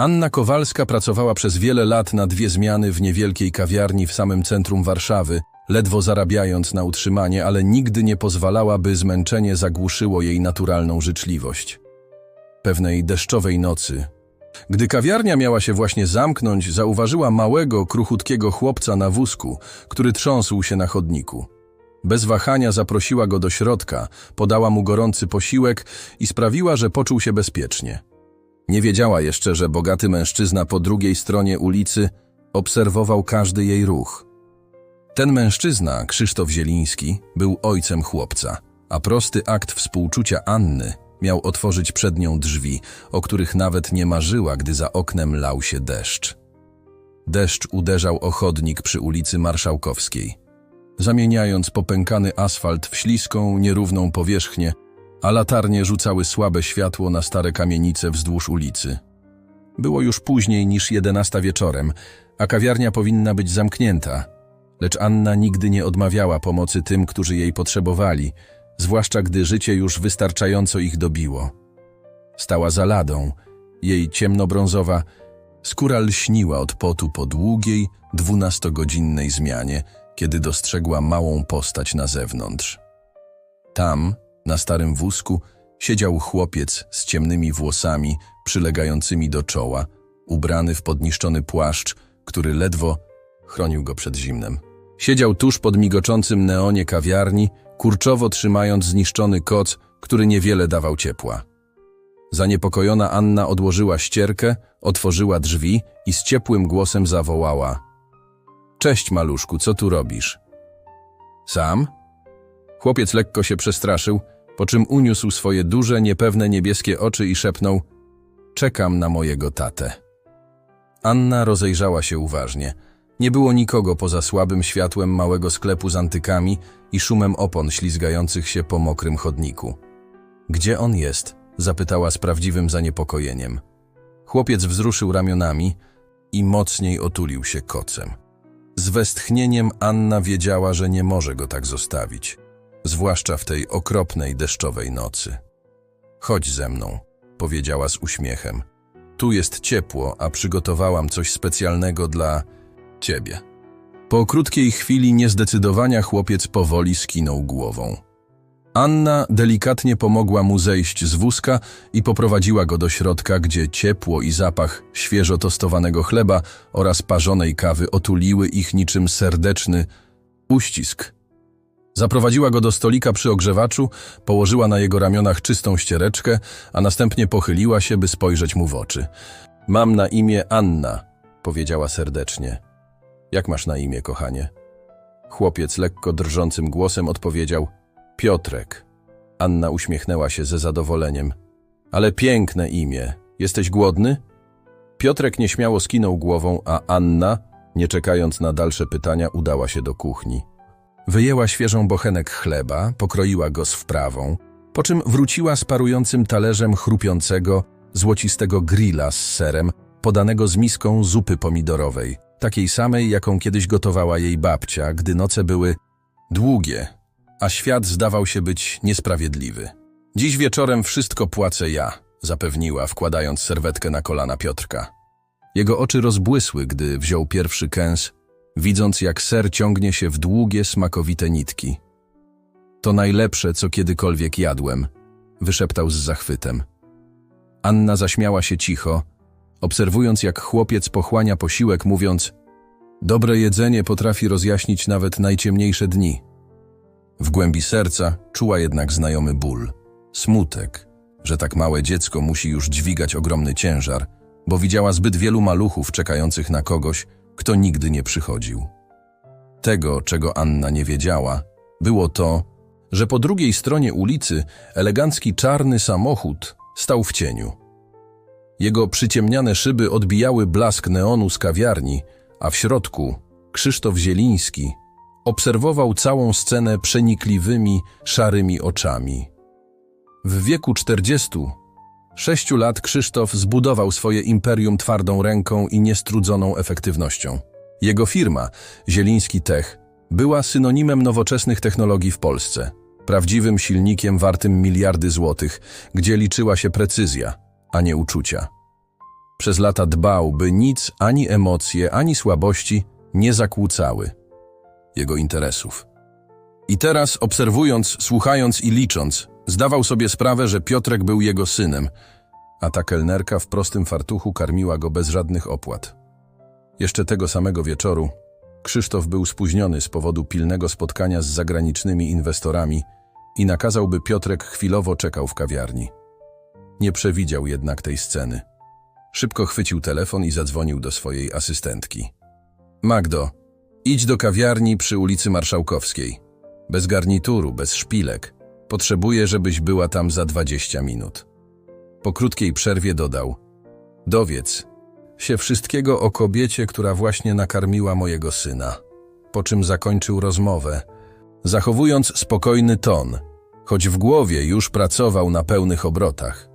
Anna Kowalska pracowała przez wiele lat na dwie zmiany w niewielkiej kawiarni w samym centrum Warszawy, ledwo zarabiając na utrzymanie, ale nigdy nie pozwalała, by zmęczenie zagłuszyło jej naturalną życzliwość. Pewnej deszczowej nocy, gdy kawiarnia miała się właśnie zamknąć, zauważyła małego, kruchutkiego chłopca na wózku, który trząsł się na chodniku. Bez wahania zaprosiła go do środka, podała mu gorący posiłek i sprawiła, że poczuł się bezpiecznie. Nie wiedziała jeszcze, że bogaty mężczyzna po drugiej stronie ulicy obserwował każdy jej ruch. Ten mężczyzna, Krzysztof Zieliński, był ojcem chłopca, a prosty akt współczucia Anny miał otworzyć przed nią drzwi, o których nawet nie marzyła, gdy za oknem lał się deszcz. Deszcz uderzał o chodnik przy ulicy Marszałkowskiej, zamieniając popękany asfalt w śliską, nierówną powierzchnię, a latarnie rzucały słabe światło na stare kamienice wzdłuż ulicy. Było już później niż jedenasta wieczorem, a kawiarnia powinna być zamknięta, lecz Anna nigdy nie odmawiała pomocy tym, którzy jej potrzebowali, zwłaszcza gdy życie już wystarczająco ich dobiło. Stała za ladą, jej ciemnobrązowa skóra lśniła od potu po długiej, dwunastogodzinnej zmianie, kiedy dostrzegła małą postać na zewnątrz. Tam, na starym wózku, siedział chłopiec z ciemnymi włosami przylegającymi do czoła, ubrany w podniszczony płaszcz, który ledwo chronił go przed zimnem. Siedział tuż pod migoczącym neonie kawiarni, kurczowo trzymając zniszczony koc, który niewiele dawał ciepła. Zaniepokojona Anna odłożyła ścierkę, otworzyła drzwi i z ciepłym głosem zawołała: Cześć, maluszku, co tu robisz? Sam? Chłopiec lekko się przestraszył, po czym uniósł swoje duże, niepewne niebieskie oczy i szepnął: Czekam na mojego tatę. Anna rozejrzała się uważnie. Nie było nikogo poza słabym światłem małego sklepu z antykami i szumem opon ślizgających się po mokrym chodniku. Gdzie on jest? zapytała z prawdziwym zaniepokojeniem. Chłopiec wzruszył ramionami i mocniej otulił się kocem. Z westchnieniem Anna wiedziała, że nie może go tak zostawić, zwłaszcza w tej okropnej deszczowej nocy. Chodź ze mną, powiedziała z uśmiechem. Tu jest ciepło, a przygotowałam coś specjalnego dla ciebie. Po krótkiej chwili niezdecydowania chłopiec powoli skinął głową. Anna delikatnie pomogła mu zejść z wózka i poprowadziła go do środka, gdzie ciepło i zapach świeżo tostowanego chleba oraz parzonej kawy otuliły ich niczym serdeczny uścisk. Zaprowadziła go do stolika przy ogrzewaczu, położyła na jego ramionach czystą ściereczkę, a następnie pochyliła się, by spojrzeć mu w oczy. Mam na imię Anna, powiedziała serdecznie. Jak masz na imię, kochanie? Chłopiec lekko drżącym głosem odpowiedział Piotrek. Anna uśmiechnęła się ze zadowoleniem. Ale piękne imię. Jesteś głodny? Piotrek nieśmiało skinął głową, a Anna, nie czekając na dalsze pytania, udała się do kuchni. Wyjęła świeżą bochenek chleba, pokroiła go z wprawą, po czym wróciła z parującym talerzem chrupiącego, złocistego grilla z serem, podanego z miską zupy pomidorowej, takiej samej, jaką kiedyś gotowała jej babcia, gdy noce były długie, a świat zdawał się być niesprawiedliwy. Dziś wieczorem wszystko płacę ja, zapewniła, wkładając serwetkę na kolana Piotrka. Jego oczy rozbłysły, gdy wziął pierwszy kęs, widząc jak ser ciągnie się w długie, smakowite nitki. To najlepsze, co kiedykolwiek jadłem, wyszeptał z zachwytem. Anna zaśmiała się cicho, obserwując jak chłopiec pochłania posiłek, mówiąc Dobre jedzenie potrafi rozjaśnić nawet najciemniejsze dni. W głębi serca czuła jednak znajomy ból, smutek, że tak małe dziecko musi już dźwigać ogromny ciężar, bo widziała zbyt wielu maluchów czekających na kogoś, kto nigdy nie przychodził. Tego, czego Anna nie wiedziała, było to, że po drugiej stronie ulicy elegancki czarny samochód stał w cieniu. Jego przyciemniane szyby odbijały blask neonu z kawiarni, a w środku Krzysztof Zieliński obserwował całą scenę przenikliwymi, szarymi oczami. W wieku czterdziestu sześciu lat Krzysztof zbudował swoje imperium twardą ręką i niestrudzoną efektywnością. Jego firma, Zieliński Tech, była synonimem nowoczesnych technologii w Polsce, prawdziwym silnikiem wartym miliardy złotych, gdzie liczyła się precyzja, a nie uczucia. Przez lata dbał, by nic, ani emocje, ani słabości nie zakłócały jego interesów. I teraz, obserwując, słuchając i licząc, zdawał sobie sprawę, że Piotrek był jego synem, a ta kelnerka w prostym fartuchu karmiła go bez żadnych opłat. Jeszcze tego samego wieczoru Krzysztof był spóźniony z powodu pilnego spotkania z zagranicznymi inwestorami i nakazał, by Piotrek chwilowo czekał w kawiarni. Nie przewidział jednak tej sceny. Szybko chwycił telefon i zadzwonił do swojej asystentki. Magdo, idź do kawiarni przy ulicy Marszałkowskiej. Bez garnituru, bez szpilek. Potrzebuję, żebyś była tam za 20 minut. Po krótkiej przerwie dodał: Dowiedz się wszystkiego o kobiecie, która właśnie nakarmiła mojego syna. Po czym zakończył rozmowę, zachowując spokojny ton, choć w głowie już pracował na pełnych obrotach.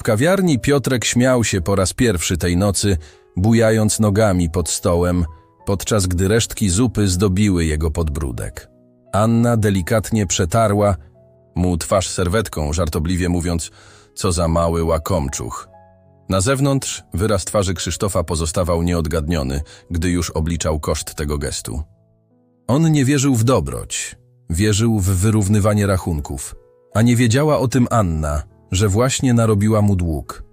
W kawiarni Piotrek śmiał się po raz pierwszy tej nocy, bujając nogami pod stołem, podczas gdy resztki zupy zdobiły jego podbródek. Anna delikatnie przetarła mu twarz serwetką, żartobliwie mówiąc, co za mały łakomczuch. Na zewnątrz wyraz twarzy Krzysztofa pozostawał nieodgadniony, gdy już obliczał koszt tego gestu. On nie wierzył w dobroć, wierzył w wyrównywanie rachunków, a nie wiedziała o tym Anna, że właśnie narobiła mu dług.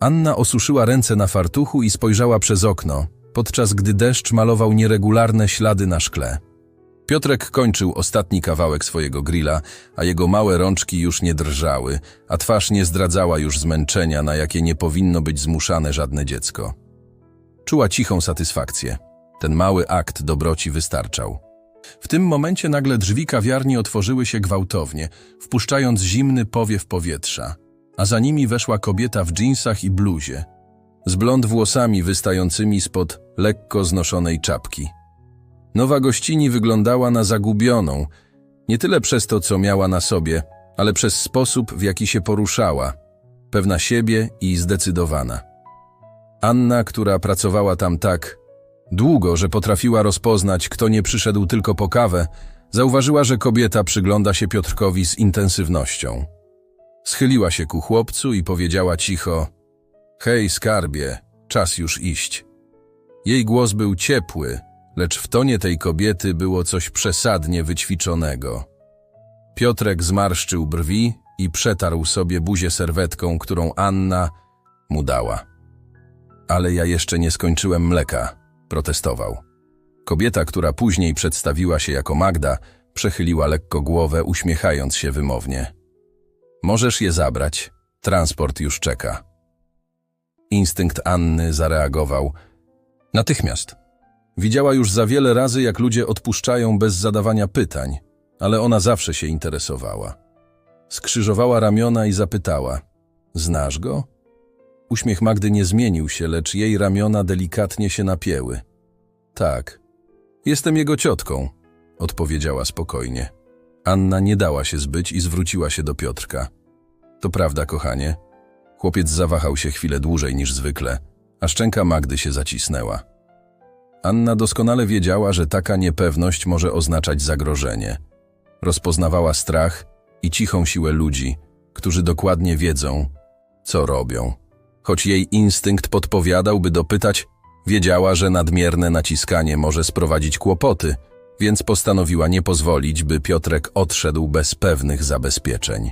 Anna osuszyła ręce na fartuchu i spojrzała przez okno, podczas gdy deszcz malował nieregularne ślady na szkle. Piotrek kończył ostatni kawałek swojego grilla, a jego małe rączki już nie drżały, a twarz nie zdradzała już zmęczenia, na jakie nie powinno być zmuszane żadne dziecko. Czuła cichą satysfakcję. Ten mały akt dobroci wystarczał. W tym momencie nagle drzwi kawiarni otworzyły się gwałtownie, wpuszczając zimny powiew powietrza, a za nimi weszła kobieta w dżinsach i bluzie, z blond włosami wystającymi spod lekko znoszonej czapki. Nowa gościni wyglądała na zagubioną, nie tyle przez to, co miała na sobie, ale przez sposób, w jaki się poruszała, pewna siebie i zdecydowana. Anna, która pracowała tam tak długo, że potrafiła rozpoznać, kto nie przyszedł tylko po kawę, zauważyła, że kobieta przygląda się Piotrkowi z intensywnością. Schyliła się ku chłopcu i powiedziała cicho: Hej, skarbie, czas już iść. Jej głos był ciepły, lecz w tonie tej kobiety było coś przesadnie wyćwiczonego. Piotrek zmarszczył brwi i przetarł sobie buzię serwetką, którą Anna mu dała. Ale ja jeszcze nie skończyłem mleka, protestował. Kobieta, która później przedstawiła się jako Magda, przechyliła lekko głowę, uśmiechając się wymownie. Możesz je zabrać, transport już czeka. Instynkt Anny zareagował natychmiast. Widziała już za wiele razy, jak ludzie odpuszczają bez zadawania pytań, ale ona zawsze się interesowała. Skrzyżowała ramiona i zapytała: Znasz go? Uśmiech Magdy nie zmienił się, lecz jej ramiona delikatnie się napięły. Tak. Jestem jego ciotką, odpowiedziała spokojnie. Anna nie dała się zbyć i zwróciła się do Piotrka. To prawda, kochanie. Chłopiec zawahał się chwilę dłużej niż zwykle, a szczęka Magdy się zacisnęła. Anna doskonale wiedziała, że taka niepewność może oznaczać zagrożenie. Rozpoznawała strach i cichą siłę ludzi, którzy dokładnie wiedzą, co robią. Choć jej instynkt podpowiadał, by dopytać, wiedziała, że nadmierne naciskanie może sprowadzić kłopoty, więc postanowiła nie pozwolić, by Piotrek odszedł bez pewnych zabezpieczeń.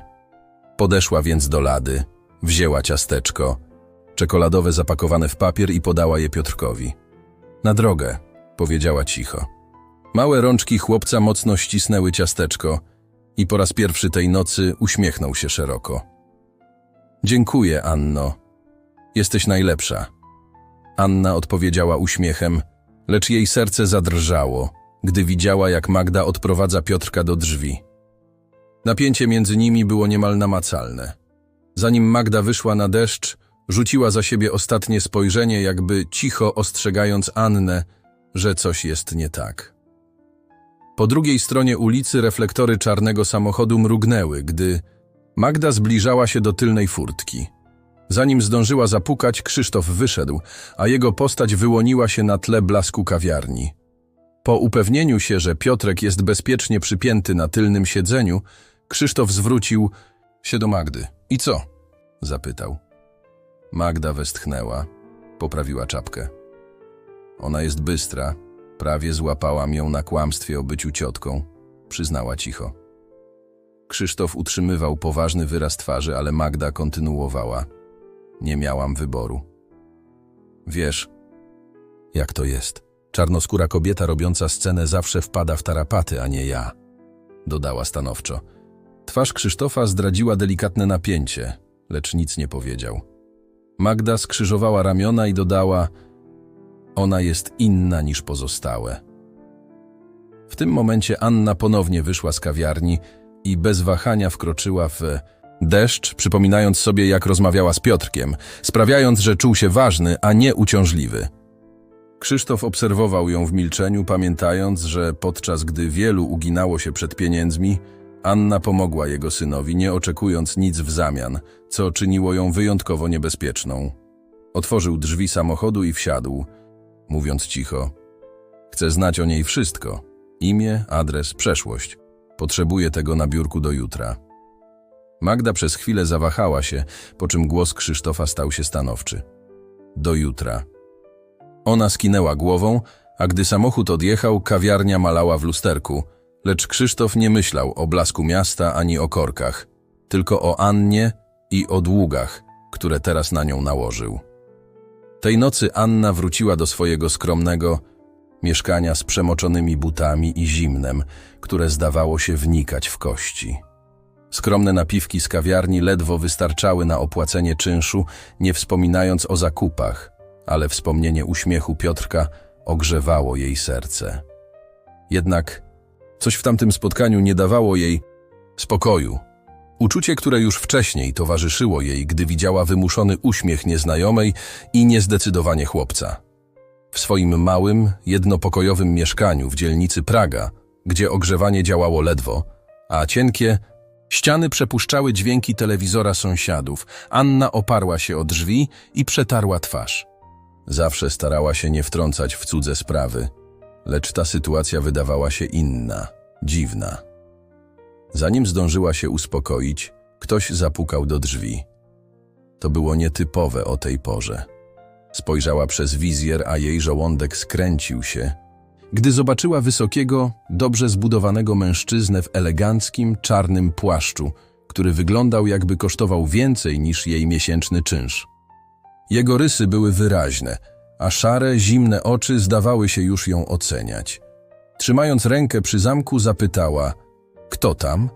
Podeszła więc do lady, wzięła ciasteczko, czekoladowe zapakowane w papier i podała je Piotrkowi. Na drogę, powiedziała cicho. Małe rączki chłopca mocno ścisnęły ciasteczko i po raz pierwszy tej nocy uśmiechnął się szeroko. Dziękuję, Anno. Jesteś najlepsza. Anna odpowiedziała uśmiechem, lecz jej serce zadrżało, gdy widziała, jak Magda odprowadza Piotrka do drzwi. Napięcie między nimi było niemal namacalne. Zanim Magda wyszła na deszcz, rzuciła za siebie ostatnie spojrzenie, jakby cicho ostrzegając Annę, że coś jest nie tak. Po drugiej stronie ulicy reflektory czarnego samochodu mrugnęły, gdy Magda zbliżała się do tylnej furtki. Zanim zdążyła zapukać, Krzysztof wyszedł, a jego postać wyłoniła się na tle blasku kawiarni. Po upewnieniu się, że Piotrek jest bezpiecznie przypięty na tylnym siedzeniu, Krzysztof zwrócił się do Magdy. I co? zapytał. Magda westchnęła, poprawiła czapkę. Ona jest bystra, prawie złapałam ją na kłamstwie o byciu ciotką, przyznała cicho. Krzysztof utrzymywał poważny wyraz twarzy, ale Magda kontynuowała. Nie miałam wyboru. Wiesz, jak to jest. Czarnoskóra kobieta robiąca scenę zawsze wpada w tarapaty, a nie ja, dodała stanowczo. Twarz Krzysztofa zdradziła delikatne napięcie, lecz nic nie powiedział. Magda skrzyżowała ramiona i dodała: Ona jest inna niż pozostałe. W tym momencie Anna ponownie wyszła z kawiarni i bez wahania wkroczyła w deszcz, przypominając sobie, jak rozmawiała z Piotrkiem, sprawiając, że czuł się ważny, a nie uciążliwy. Krzysztof obserwował ją w milczeniu, pamiętając, że podczas gdy wielu uginało się przed pieniędzmi, Anna pomogła jego synowi, nie oczekując nic w zamian, co czyniło ją wyjątkowo niebezpieczną. Otworzył drzwi samochodu i wsiadł, mówiąc cicho: Chcę znać o niej wszystko: imię, adres, przeszłość. Potrzebuję tego na biurku do jutra. Magda przez chwilę zawahała się, po czym głos Krzysztofa stał się stanowczy. Do jutra. Ona skinęła głową, a gdy samochód odjechał, kawiarnia malała w lusterku, lecz Krzysztof nie myślał o blasku miasta ani o korkach, tylko o Annie i o długach, które teraz na nią nałożył. Tej nocy Anna wróciła do swojego skromnego mieszkania z przemoczonymi butami i zimnem, które zdawało się wnikać w kości. Skromne napiwki z kawiarni ledwo wystarczały na opłacenie czynszu, nie wspominając o zakupach, ale wspomnienie uśmiechu Piotrka ogrzewało jej serce. Jednak coś w tamtym spotkaniu nie dawało jej spokoju. Uczucie, które już wcześniej towarzyszyło jej, gdy widziała wymuszony uśmiech nieznajomej i niezdecydowanie chłopca. W swoim małym, jednopokojowym mieszkaniu w dzielnicy Praga, gdzie ogrzewanie działało ledwo, a cienkie ściany przepuszczały dźwięki telewizora sąsiadów, Anna oparła się o drzwi i przetarła twarz. Zawsze starała się nie wtrącać w cudze sprawy, lecz ta sytuacja wydawała się inna, dziwna. Zanim zdążyła się uspokoić, ktoś zapukał do drzwi. To było nietypowe o tej porze. Spojrzała przez wizjer, a jej żołądek skręcił się, gdy zobaczyła wysokiego, dobrze zbudowanego mężczyznę w eleganckim, czarnym płaszczu, który wyglądał jakby kosztował więcej niż jej miesięczny czynsz. Jego rysy były wyraźne, a szare, zimne oczy zdawały się już ją oceniać. Trzymając rękę przy zamku, zapytała: Kto tam?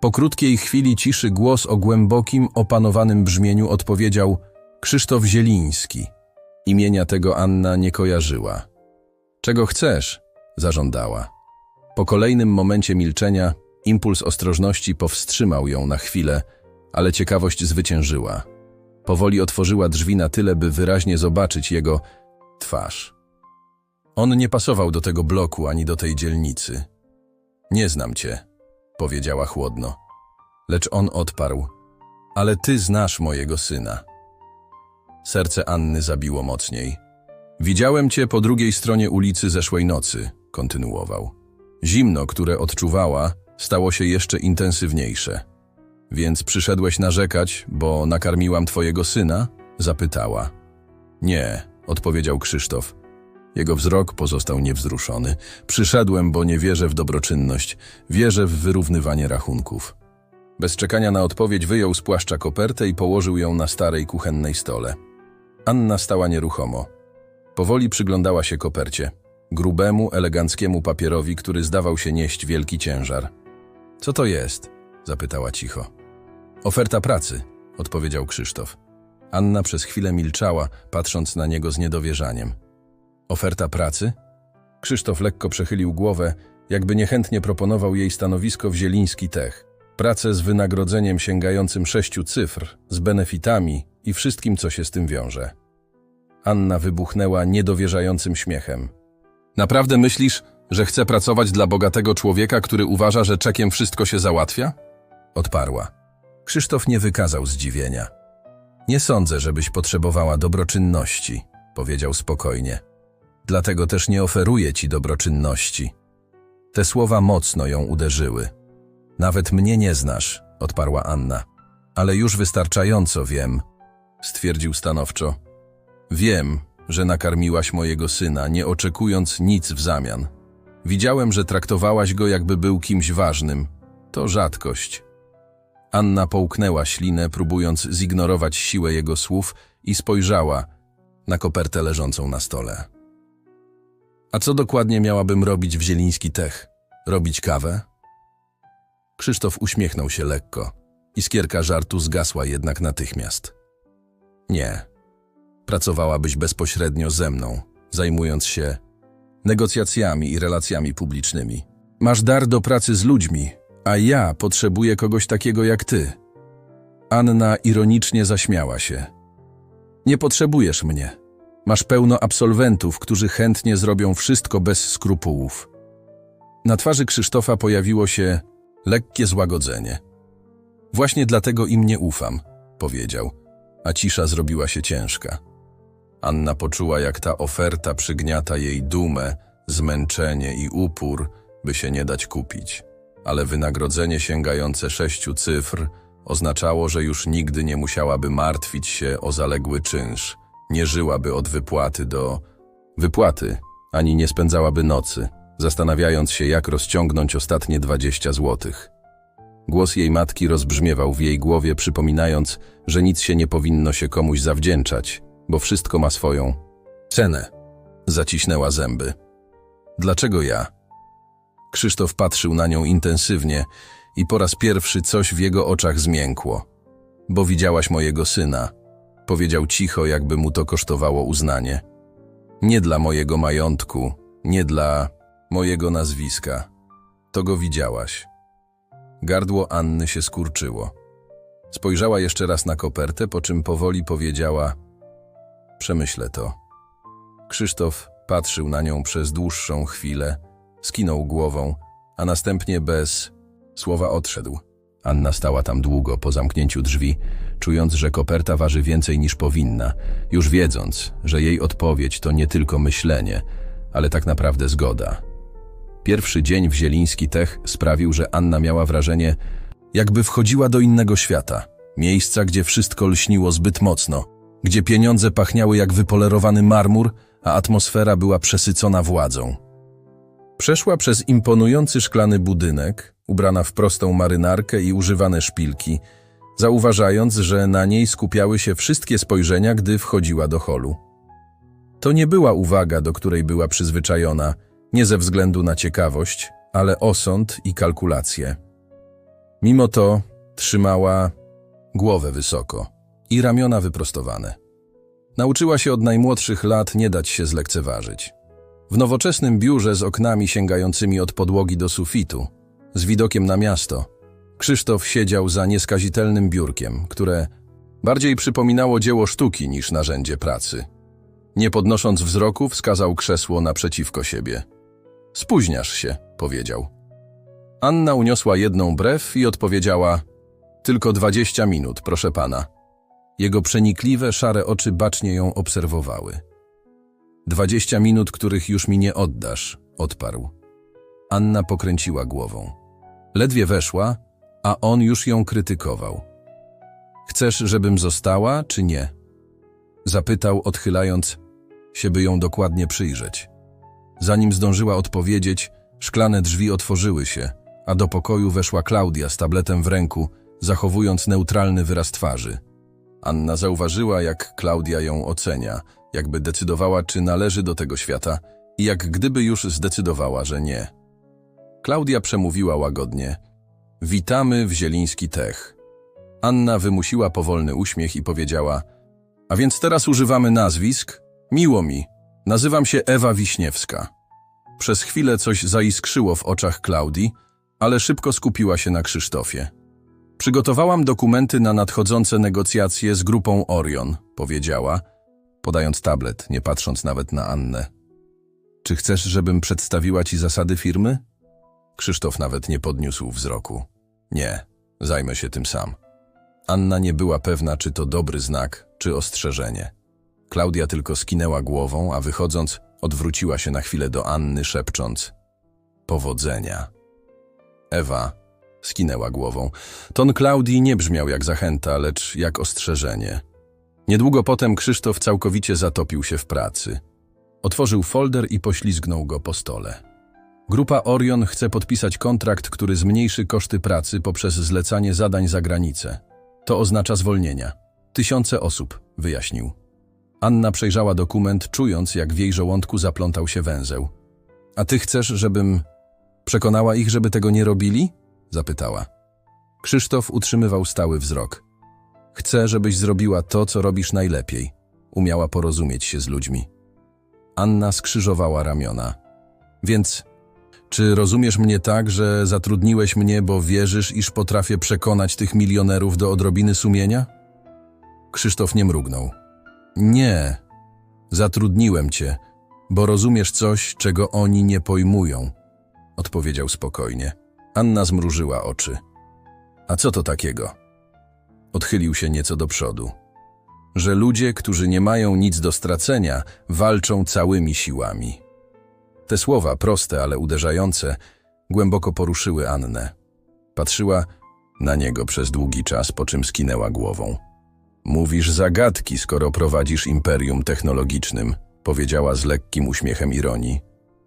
Po krótkiej chwili ciszy głos o głębokim, opanowanym brzmieniu odpowiedział: Krzysztof Zieliński. Imienia tego Anna nie kojarzyła. Czego chcesz? zażądała. Po kolejnym momencie milczenia impuls ostrożności powstrzymał ją na chwilę, ale ciekawość zwyciężyła. Powoli otworzyła drzwi na tyle, by wyraźnie zobaczyć jego twarz. On nie pasował do tego bloku ani do tej dzielnicy. Nie znam cię, powiedziała chłodno. Lecz on odparł: Ale ty znasz mojego syna. Serce Anny zabiło mocniej. Widziałem cię po drugiej stronie ulicy zeszłej nocy, kontynuował. Zimno, które odczuwała, stało się jeszcze intensywniejsze. Więc przyszedłeś narzekać, bo nakarmiłam twojego syna? zapytała. Nie, odpowiedział Krzysztof. Jego wzrok pozostał niewzruszony. Przyszedłem, bo nie wierzę w dobroczynność, wierzę w wyrównywanie rachunków. Bez czekania na odpowiedź wyjął z płaszcza kopertę i położył ją na starej kuchennej stole. Anna stała nieruchomo. Powoli przyglądała się kopercie, grubemu, eleganckiemu papierowi, który zdawał się nieść wielki ciężar. Co to jest? Zapytała cicho. Oferta pracy, odpowiedział Krzysztof. Anna przez chwilę milczała, patrząc na niego z niedowierzaniem. Oferta pracy? Krzysztof lekko przechylił głowę, jakby niechętnie proponował jej stanowisko w Zieliński Tech. Pracę z wynagrodzeniem sięgającym sześciu cyfr, z benefitami i wszystkim, co się z tym wiąże. Anna wybuchnęła niedowierzającym śmiechem. Naprawdę myślisz, że chcę pracować dla bogatego człowieka, który uważa, że czekiem wszystko się załatwia? Odparła. Krzysztof nie wykazał zdziwienia. Nie sądzę, żebyś potrzebowała dobroczynności, powiedział spokojnie. Dlatego też nie oferuję ci dobroczynności. Te słowa mocno ją uderzyły. Nawet mnie nie znasz, odparła Anna. Ale już wystarczająco wiem. stwierdził stanowczo. Wiem, że nakarmiłaś mojego syna, nie oczekując nic w zamian. Widziałem, że traktowałaś go, jakby był kimś ważnym. To rzadkość. Anna połknęła ślinę, próbując zignorować siłę jego słów i spojrzała na kopertę leżącą na stole. A co dokładnie miałabym robić w Zieliński Tech? Robić kawę? Krzysztof uśmiechnął się lekko. Iskierka żartu zgasła jednak natychmiast. Nie. Pracowałabyś bezpośrednio ze mną, zajmując się negocjacjami i relacjami publicznymi. Masz dar do pracy z ludźmi, a ja potrzebuję kogoś takiego jak ty. Anna ironicznie zaśmiała się. Nie potrzebujesz mnie. Masz pełno absolwentów, którzy chętnie zrobią wszystko bez skrupułów. Na twarzy Krzysztofa pojawiło się lekkie złagodzenie. Właśnie dlatego im nie ufam, powiedział, a cisza zrobiła się ciężka. Anna poczuła, jak ta oferta przygniata jej dumę, zmęczenie i upór, by się nie dać kupić. Ale wynagrodzenie sięgające sześciu cyfr oznaczało, że już nigdy nie musiałaby martwić się o zaległy czynsz, nie żyłaby od wypłaty do wypłaty, ani nie spędzałaby nocy, zastanawiając się, jak rozciągnąć ostatnie dwadzieścia złotych. Głos jej matki rozbrzmiewał w jej głowie, przypominając, że nic się nie powinno się komuś zawdzięczać, bo wszystko ma swoją cenę. Zaciśnęła zęby. Dlaczego ja? Krzysztof patrzył na nią intensywnie i po raz pierwszy coś w jego oczach zmiękło. Bo widziałaś mojego syna. Powiedział cicho, jakby mu to kosztowało uznanie. Nie dla mojego majątku, nie dla mojego nazwiska. To go widziałaś. Gardło Anny się skurczyło. Spojrzała jeszcze raz na kopertę, po czym powoli powiedziała: Przemyślę to. Krzysztof patrzył na nią przez dłuższą chwilę, skinął głową, a następnie bez słowa odszedł. Anna stała tam długo po zamknięciu drzwi, czując, że koperta waży więcej niż powinna, już wiedząc, że jej odpowiedź to nie tylko myślenie, ale tak naprawdę zgoda. Pierwszy dzień w Zieliński Tech sprawił, że Anna miała wrażenie, jakby wchodziła do innego świata. Miejsca, gdzie wszystko lśniło zbyt mocno, gdzie pieniądze pachniały jak wypolerowany marmur, a atmosfera była przesycona władzą. Przeszła przez imponujący szklany budynek, ubrana w prostą marynarkę i używane szpilki, zauważając, że na niej skupiały się wszystkie spojrzenia, gdy wchodziła do holu. To nie była uwaga, do której była przyzwyczajona, nie ze względu na ciekawość, ale osąd i kalkulację. Mimo to trzymała głowę wysoko i ramiona wyprostowane. Nauczyła się od najmłodszych lat nie dać się zlekceważyć. W nowoczesnym biurze z oknami sięgającymi od podłogi do sufitu, z widokiem na miasto, Krzysztof siedział za nieskazitelnym biurkiem, które bardziej przypominało dzieło sztuki niż narzędzie pracy. Nie podnosząc wzroku, wskazał krzesło naprzeciwko siebie. Spóźniasz się, powiedział. Anna uniosła jedną brew i odpowiedziała: Tylko dwadzieścia minut, proszę pana. Jego przenikliwe, szare oczy bacznie ją obserwowały. Dwadzieścia minut, których już mi nie oddasz, odparł. Anna pokręciła głową. Ledwie weszła, a on już ją krytykował. Chcesz, żebym została, czy nie? Zapytał, odchylając się, by ją dokładnie przyjrzeć. Zanim zdążyła odpowiedzieć, szklane drzwi otworzyły się, a do pokoju weszła Klaudia z tabletem w ręku, zachowując neutralny wyraz twarzy. Anna zauważyła, jak Klaudia ją ocenia, jakby decydowała, czy należy do tego świata i jak gdyby już zdecydowała, że nie. Klaudia przemówiła łagodnie. Witamy w Zieliński Tech. Anna wymusiła powolny uśmiech i powiedziała A więc teraz używamy nazwisk? Miło mi. Nazywam się Ewa Wiśniewska. Przez chwilę coś zaiskrzyło w oczach Klaudii, ale szybko skupiła się na Krzysztofie. Przygotowałam dokumenty na nadchodzące negocjacje z grupą Orion, powiedziała, podając tablet, nie patrząc nawet na Annę. Czy chcesz, żebym przedstawiła ci zasady firmy? Krzysztof nawet nie podniósł wzroku. Nie, zajmę się tym sam. Anna nie była pewna, czy to dobry znak, czy ostrzeżenie. Klaudia tylko skinęła głową, a wychodząc, odwróciła się na chwilę do Anny, szepcząc: Powodzenia. Ewa skinęła głową. Ton Klaudii nie brzmiał jak zachęta, lecz jak ostrzeżenie. Niedługo potem Krzysztof całkowicie zatopił się w pracy. Otworzył folder i poślizgnął go po stole. Grupa Orion chce podpisać kontrakt, który zmniejszy koszty pracy poprzez zlecanie zadań za granicę. To oznacza zwolnienia. Tysiące osób, wyjaśnił. Anna przejrzała dokument, czując, jak w jej żołądku zaplątał się węzeł. A ty chcesz, żebym przekonała ich, żeby tego nie robili? zapytała. Krzysztof utrzymywał stały wzrok. Chcę, żebyś zrobiła to, co robisz najlepiej. Umiała porozumieć się z ludźmi. Anna skrzyżowała ramiona. Więc, czy rozumiesz mnie tak, że zatrudniłeś mnie, bo wierzysz, iż potrafię przekonać tych milionerów do odrobiny sumienia? Krzysztof nie mrugnął. Nie, zatrudniłem cię, bo rozumiesz coś, czego oni nie pojmują, odpowiedział spokojnie. Anna zmrużyła oczy. A co to takiego? Odchylił się nieco do przodu. Że ludzie, którzy nie mają nic do stracenia, walczą całymi siłami. Te słowa, proste, ale uderzające, głęboko poruszyły Annę. Patrzyła na niego przez długi czas, po czym skinęła głową. Mówisz zagadki, skoro prowadzisz imperium technologicznym, powiedziała z lekkim uśmiechem ironii.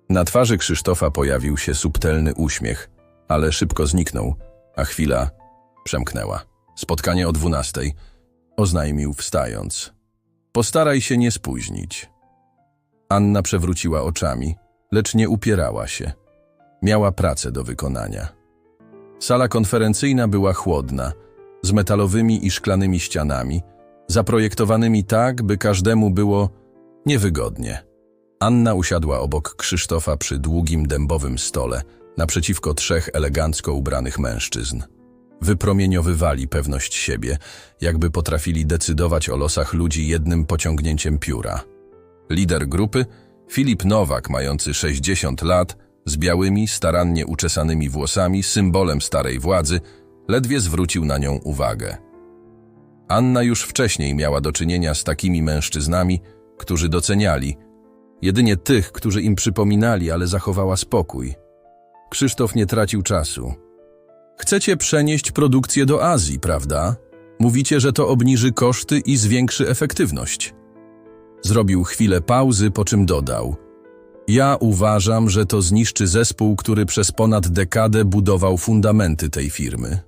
Na twarzy Krzysztofa pojawił się subtelny uśmiech, ale szybko zniknął, a chwila przemknęła. Spotkanie o dwunastej, oznajmił wstając. Postaraj się nie spóźnić. Anna przewróciła oczami, lecz nie upierała się. Miała pracę do wykonania. Sala konferencyjna była chłodna, z metalowymi i szklanymi ścianami, zaprojektowanymi tak, by każdemu było niewygodnie. Anna usiadła obok Krzysztofa przy długim dębowym stole, naprzeciwko trzech elegancko ubranych mężczyzn. Wypromieniowywali pewność siebie, jakby potrafili decydować o losach ludzi jednym pociągnięciem pióra. Lider grupy, Filip Nowak, mający 60 lat, z białymi, starannie uczesanymi włosami, symbolem starej władzy, ledwie zwrócił na nią uwagę. Anna już wcześniej miała do czynienia z takimi mężczyznami, którzy doceniali, jedynie tych, którzy im przypominali, ale zachowała spokój. Krzysztof nie tracił czasu. Chcecie przenieść produkcję do Azji, prawda? Mówicie, że to obniży koszty i zwiększy efektywność. Zrobił chwilę pauzy, po czym dodał: Ja uważam, że to zniszczy zespół, który przez ponad dekadę budował fundamenty tej firmy.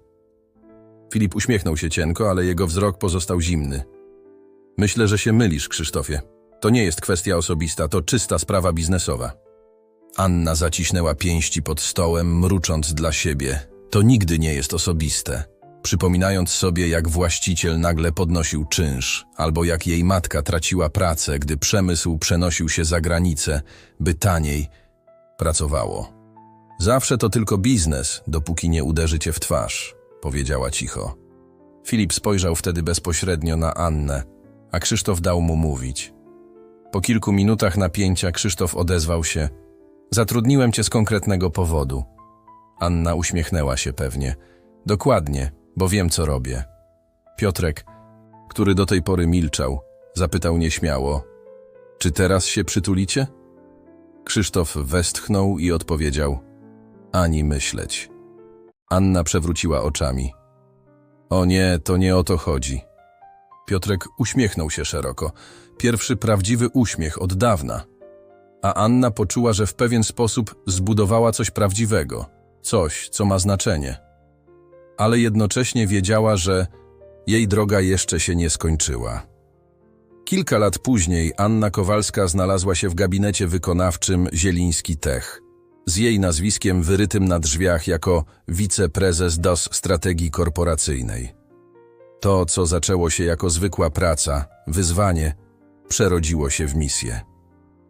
Filip uśmiechnął się cienko, ale jego wzrok pozostał zimny. Myślę, że się mylisz, Krzysztofie. To nie jest kwestia osobista, to czysta sprawa biznesowa. Anna zacisnęła pięści pod stołem, mrucząc dla siebie. To nigdy nie jest osobiste. Przypominając sobie, jak właściciel nagle podnosił czynsz, albo jak jej matka traciła pracę, gdy przemysł przenosił się za granicę, by taniej pracowało. Zawsze to tylko biznes, dopóki nie uderzy cię w twarz, powiedziała cicho. Filip spojrzał wtedy bezpośrednio na Annę, a Krzysztof dał mu mówić. Po kilku minutach napięcia Krzysztof odezwał się: Zatrudniłem cię z konkretnego powodu. Anna uśmiechnęła się pewnie. Dokładnie, bo wiem, co robię. Piotrek, który do tej pory milczał, zapytał nieśmiało: Czy teraz się przytulicie? Krzysztof westchnął i odpowiedział: Ani myśleć. Anna przewróciła oczami. O nie, to nie o to chodzi. Piotrek uśmiechnął się szeroko. Pierwszy prawdziwy uśmiech od dawna. A Anna poczuła, że w pewien sposób zbudowała coś prawdziwego, coś, co ma znaczenie. Ale jednocześnie wiedziała, że jej droga jeszcze się nie skończyła. Kilka lat później Anna Kowalska znalazła się w gabinecie wykonawczym Zieliński Tech, z jej nazwiskiem wyrytym na drzwiach jako wiceprezes DOS Strategii Korporacyjnej. To, co zaczęło się jako zwykła praca, wyzwanie, przerodziło się w misję.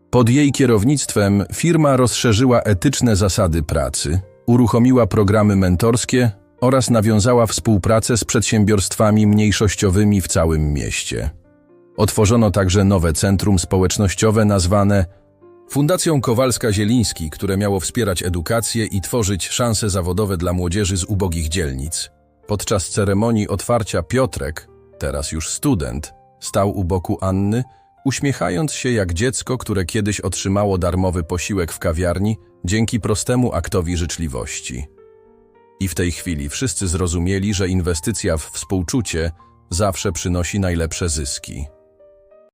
Pod jej kierownictwem firma rozszerzyła etyczne zasady pracy, uruchomiła programy mentorskie oraz nawiązała współpracę z przedsiębiorstwami mniejszościowymi w całym mieście. Otworzono także nowe centrum społecznościowe nazwane Fundacją Kowalska-Zieliński, które miało wspierać edukację i tworzyć szanse zawodowe dla młodzieży z ubogich dzielnic. Podczas ceremonii otwarcia Piotrek, teraz już student, stał u boku Anny, uśmiechając się jak dziecko, które kiedyś otrzymało darmowy posiłek w kawiarni dzięki prostemu aktowi życzliwości. I w tej chwili wszyscy zrozumieli, że inwestycja w współczucie zawsze przynosi najlepsze zyski.